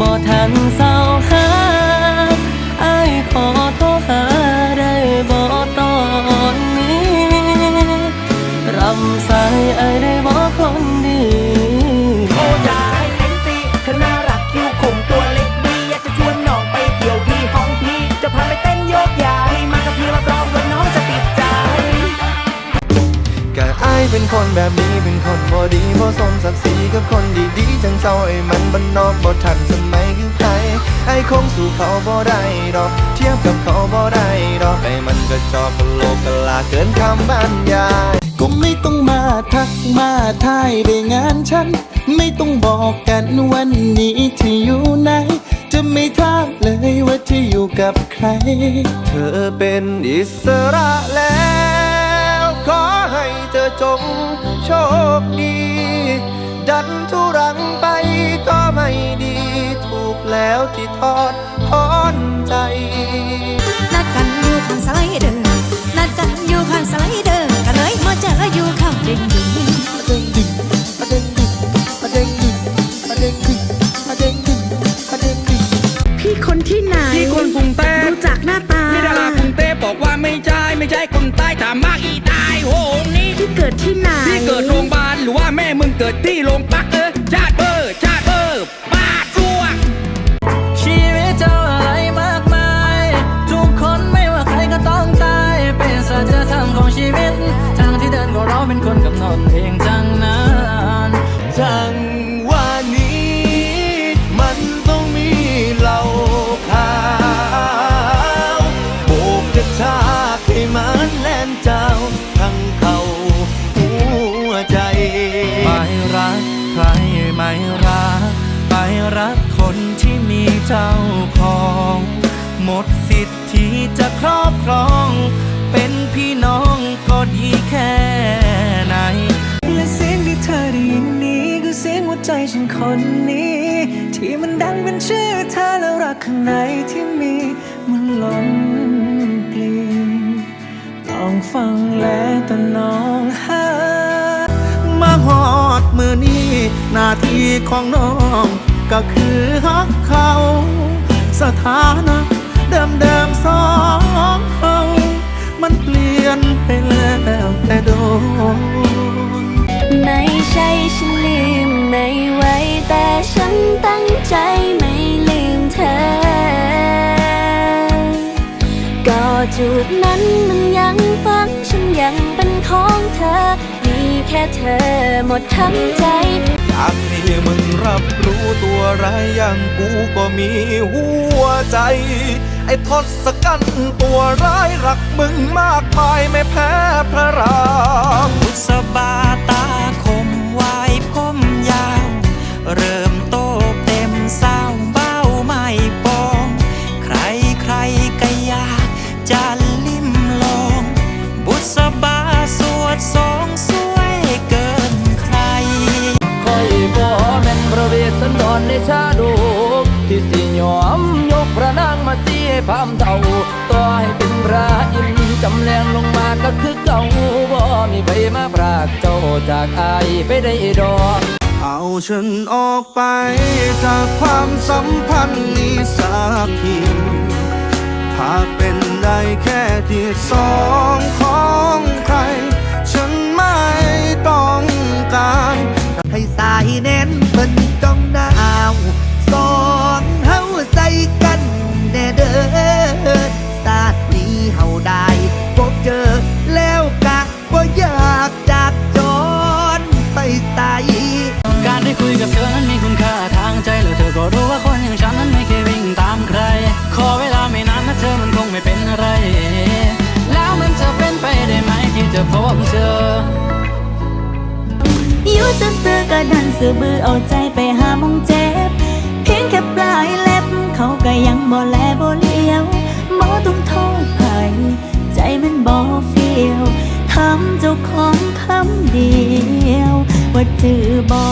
บ่ทันเศร้าหาไอ้ขอโทรหาได้บ่ตอนนี้รำสายไอ้ได้บ่คนดีโอ้ยายเซ็กซี่เธอน่ารักคิ้วคมตัวเล็กดีอยากจะชวนน้องไปเที่ยวที่ห้องพี่ จะพาไปเต้นโยกย้ายมากับพี่รับรองว่าน้องจะติดใจก็อายเป็นคนแบบนี้เป็นคน บ่ดีบ่สมศักดิ์ศรีกับคนดีๆจังเจ้าไอ้มันบ้านนอกบ่ทันสมัยคือใครไอ้คงสู่เขาบ่ได้ดอก เทียบกับเขาบ่ได้ดอกไอ้มันก็จอกกะโลกกะลาเกินคำบรรยายก็ไม่ต้องมาทักมาทายได้งานฉัน ไม่ต้องบอกกันวันนี้ที่อยู่ไหนจะไม่ถามเลยว่าที่อยู่กับใคร เธอเป็นอิสระแล้วขอให้ เธอจงโชคดี ดันทุรังไปก็ไม่ดี ถูกแล้วที่ทอดทอนใจ นัดกันอยู่ข้างสไลเดอร์นัดกันอยู่ข้างสไลเดอร์ก็เลยมาเจออยู่ข้างดิ่งดิ่งอะเด้งดึงอะเด้งดึงอะเด้งดึงอะเด้งดึงอะเด้งดึงอะเด้งดึงพี่คนที่ไหนที่คนกรุงเทพรู้จักหน้าตานี่ดารากรุงเทพบอกว่าไม่ใช่ไม่ใช่คนใต้ เกิดที่ไหนที่เกิดโรงพยาบาลหรือว่าแม่มึงเกิดที่โรงพักเออชาติเบอร์ชาติเบอร์ป้าจ้วงชีวิตเจ้าอะไรมากมาย ทุกคนไม่ว่าใครก็ต้องตาย เป็นสัจธรรมของชีวิต ทางที่เดินก็เราเป็นคนกำหนดเองจังนั้นจัง เจ้าของ หมดสิทธิ์ที่จะครอบครอง เป็นพี่น้องก็ดีแค่ไหน และเสียงที่เธอได้ยินนี้คือเสียงหัวใจฉันคนนี้ ที่มันดังเป็นชื่อเธอแล้วรักข้างในที่มีมันล้นปลีลองฟังและตนองหามาหอดมือนี้หน้าที่ของน้อง ก็คือฮักเขา สถานะเดิมเดิมสองเขา มันเปลี่ยนไปแล้วแต่โดนไม่ใช่ฉันลืมไม่ไหวแต่ฉันตั้งใจไม่ลืมเธอ ก็จุดนั้นมันยังฝังฉันยังเป็นของเธอ มีแค่เธอหมดทั้งใจากที่มึงรับรู้ตัวร้ายอย่างกูก็มีหัวใจ ไอ้ทศกัณฐ์ตัวร้ายรักมึงมากมายไม่แพ้ ชาดกที่สิยอมยกพระนางมาเสียพามเท่าต่อให้เป็นพระอินจำแรงลงมาก็คือเก่าบ่มีใครมาพรากเจ้าจากอายไปได้ดอกเอาฉันออกไปจากความสัมพันธ์นี้สักทีถ้าเป็นได้แค่ที่สอง ที่จะพบเจออยู่ซื่อๆก็ดันซื่อบือเอาใจไปหามองเจ็บ เพียงแค่ปลายเล็บ เขาก็ยังบ่แลบ่เลี้ยวบ่ต้องโทษใครใจมันบ่เฟียวทำเจ้าของคำเดียว ว่าจือบ่